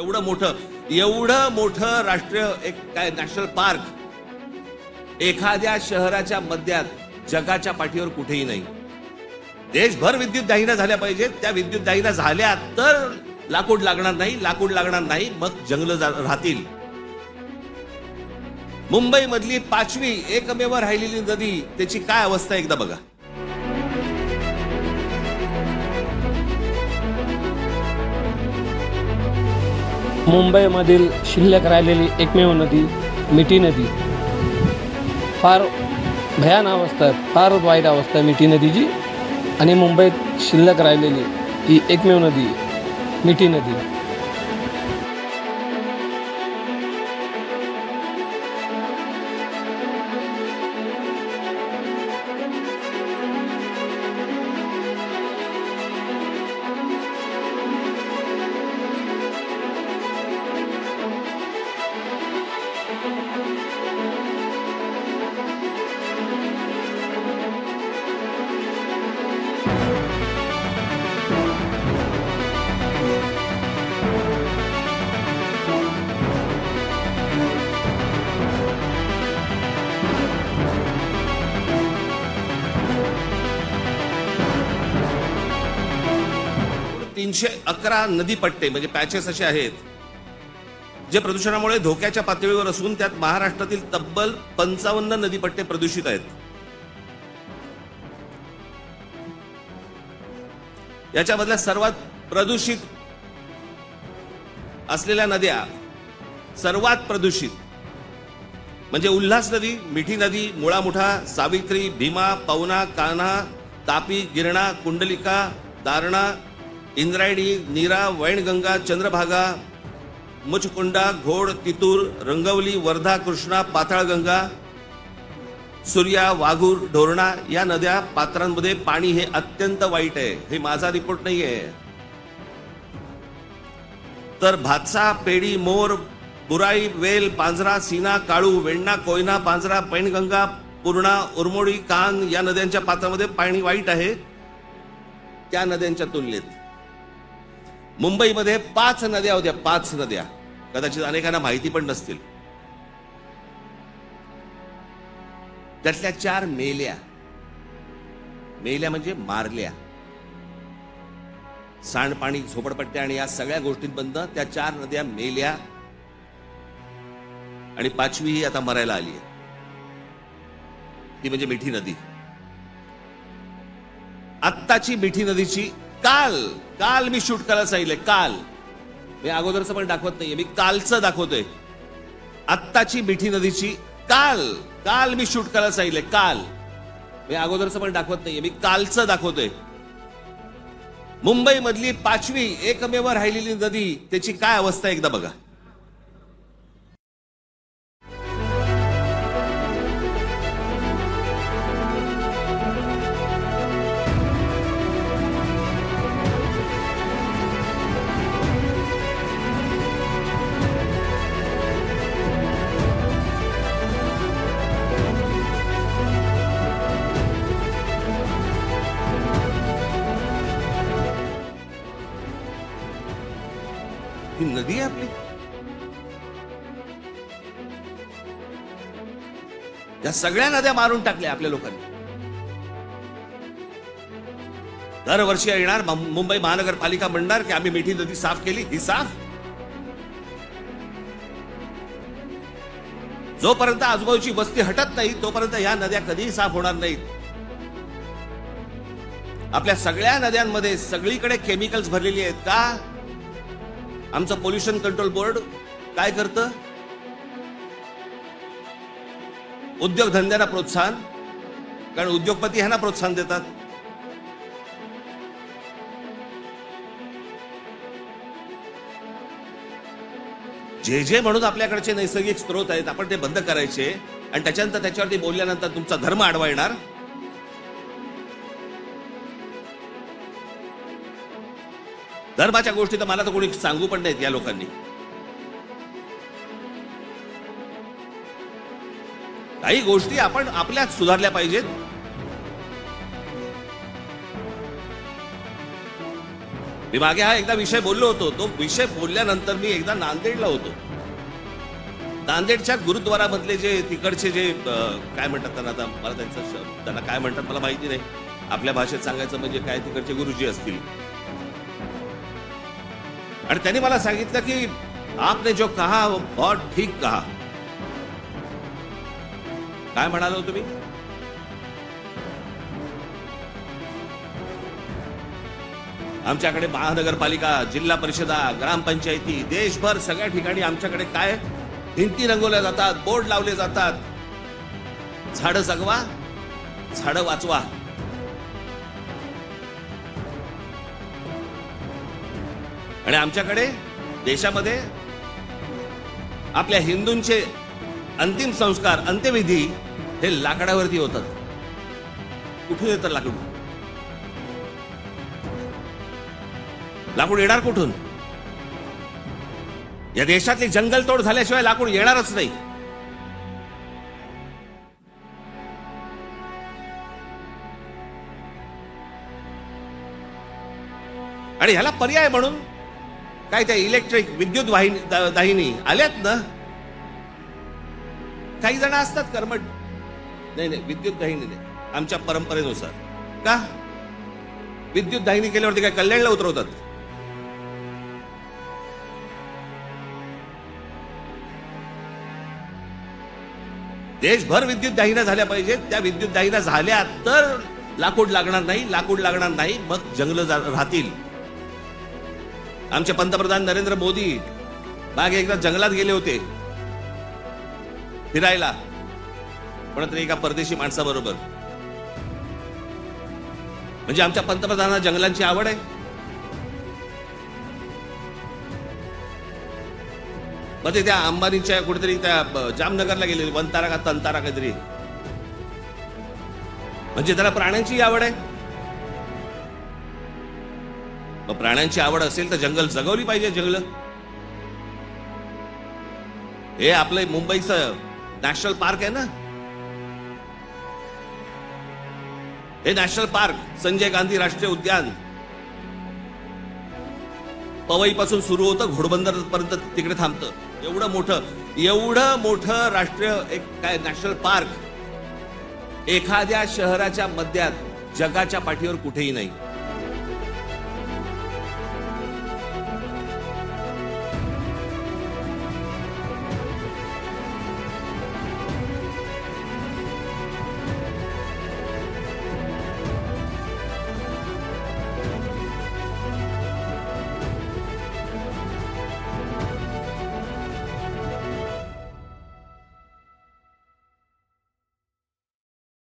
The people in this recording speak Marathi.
एवढं मोठं एवढं मोठं राष्ट्रीय एक काय नॅशनल पार्क एखाद्या शहराच्या मध्यात जगाच्या पाठीवर कुठेही नाही. देशभर विद्युत दाहिन्या झाल्या पाहिजेत. त्या विद्युत दाहिन्या झाल्या तर लाकूड लागणार नाही लाकूड लागणार नाही मग जंगल राहतील. मुंबई मधली पाचवी एकमेव राहिलेली नदी त्याची काय अवस्था एकदा बघा. मुंबईमधील शिल्लक राहिलेली एकमेव नदी मिठी नदी. फार भयान अवस्था आहे फार वाईट अवस्था आहे मिठी नदीची. आणि मुंबईत शिल्लक राहिलेली ही एकमेव नदी मिठी नदी. तीनशे अकरा नदीपट्टे म्हणजे पॅचेस असे आहेत जे प्रदूषणामुळे धोक्याच्या पातळीवर असून त्यात महाराष्ट्रातील तब्बल पंचावन्न नदीपट्टे प्रदूषित आहेत. याच्यामधल्या सर्वात प्रदूषित असलेल्या नद्या सर्वात प्रदूषित म्हणजे उल्हास नदी मिठी नदी मुळामुठा सावित्री भीमा पवना कान्हा तापी गिरणा कुंडलिका दारणा इंद्रायणी नीरा वैणगंगा चंद्रभागा मुचकुंडा घोड तितूर रंगवली वर्धा कृष्णा पाताळगंगा सूर्या वाघूर ढोरणा या नद्या पात्रांमध्ये पाणी हे अत्यंत वाईट आहे. हे माझा रिपोर्ट नाही आहे तर भातसा पेडी मोर बुराई वेल पांझरा सीना काळू वेण्णा कोयना पांझरा पैणगंगा पूर्णा उरमोडी कान या नद्यांच्या पात्रामध्ये पाणी वाईट आहे. त्या नद्यांच्या तुलनेत. मुंबईमध्ये पाच नद्या होत्या पाच नद्या. कदाचित अनेकांना माहिती पण नसतील. त्यातल्या चार मेल्या. मेल्या म्हणजे मारल्या. सांडपाणी झोपडपट्ट्या आणि या सगळ्या गोष्टींबंद त्या चार नद्या मेल्या. आणि पाचवी ही आता मरायला आली आहे. ती म्हणजे मिठी नदी. आत्ताची मिठी नदीची काल काल मी शूट करायला सांगितलंय काल. मी अगोदरचं पण दाखवत नाहीये मी कालचं दाखवतोय. आत्ताची मिठी नदीची काल काल मी शूट करायला सांगितलंय काल. मी अगोदरचं पण दाखवत नाहीये मी कालचं दाखवतोय. मुंबईमधली पाचवी एकमेव राहिलेली नदी त्याची काय अवस्था आहे एकदा बघा. नदी आहे आपली या सगळ्या नद्या मारून टाकल्या आपल्या लोकांनी. दरवर्षी येणार मुंबई महानगरपालिका म्हणणार की आम्ही मिठी नदी साफ केली ही साफ. जोपर्यंत आजूबाजूची वस्ती हटत नाही तोपर्यंत या नद्या कधीही साफ होणार नाहीत. आपल्या सगळ्या नद्यांमध्ये सगळीकडे केमिकल्स भरलेली आहेत का? आमचं पोल्युशन कंट्रोल बोर्ड काय करतं? उद्योगधंद्यांना प्रोत्साहन. कारण उद्योगपती ह्यांना प्रोत्साहन देतात. जे जे म्हणून आपल्याकडचे नैसर्गिक स्रोत आहेत आपण ते बंद करायचे आणि त्याच्यानंतर त्याच्यावरती बोलल्यानंतर तुमचा धर्म आडवा येणार धर्माच्या गोष्टी तर मला तर कोणी सांगू पण नाहीत या लोकांनी. काही गोष्टी आपण आपल्यात सुधारल्या पाहिजेत. मी मागे हा एकदा विषय बोललो होतो. तो विषय बोलल्यानंतर मी एकदा नांदेडला होतो. नांदेडच्या गुरुद्वारामधले जे तिकडचे जे काय म्हणतात त्यांना आता मला त्यांचं त्यांना काय म्हणतात मला माहिती नाही. आपल्या भाषेत सांगायचं म्हणजे काय तिकडचे गुरुजी असतील. आणि त्यांनी मला सांगितलं की आपने जो कहा वो बहुत ठीक कहा. काय म्हणालो हो तुम्ही? आमच्याकडे महानगरपालिका जिल्हा परिषदा ग्रामपंचायती देशभर सगळ्या ठिकाणी आमच्याकडे काय? भिंती रंगवल्या जातात बोर्ड लावले जातात. झाडं जगवा झाडं वाचवा. आणि आमच्याकडे देशामध्ये आपल्या हिंदूंचे अंतिम संस्कार अंत्यविधी हे लाकडावरती होतात. कुठून येतं लाकूड? लाकूड येणार कुठून? या देशातली जंगलतोड झाल्याशिवाय लाकूड येणारच नाही. आणि ह्याला पर्याय म्हणून काय त्या इलेक्ट्रिक विद्युत वाहिनी दा- दाहिनी? आल्यात ना? काही जण असतात कर्मट नाही नाही विद्युत दाहिनी नाही. आमच्या परंपरेनुसार. का? विद्युत दाहिनी केल्यावरती काय कल्याणला उतरवतात? देशभर विद्युत दाहिन्या झाल्या पाहिजेत. त्या विद्युत दाहिन्या झाल्या तर लाकूड लागणार नाही लाकूड लागणार नाही. मग जंगल राहतील. आमचे पंतप्रधान नरेंद्र मोदी मागे एकदा जंगलात गेले होते. फिरायला. कोणतरी एका परदेशी माणसाबरोबर. म्हणजे आमच्या पंतप्रधानांना जंगलांची आवड आहे. मग ते त्या अंबानीच्या कुठेतरी त्या जामनगरला गेलेले वनतारा का तंतारा काहीतरी. म्हणजे त्याला प्राण्यांची आवड आहे. मग प्राण्यांची आवड असेल तर जंगल जगवली पाहिजे जंगल. हे आपलं मुंबईचं नॅशनल पार्क आहे ना? हे नॅशनल पार्क संजय गांधी राष्ट्रीय उद्यान. पवई पासून सुरू होतं घोडबंदर पर्यंत तिकडे थांबतं. एवढं मोठं एवढं मोठं राष्ट्रीय एक काय नॅशनल पार्क एखाद्या शहराच्या मध्यात जगाच्या पाठीवर कुठेही नाही.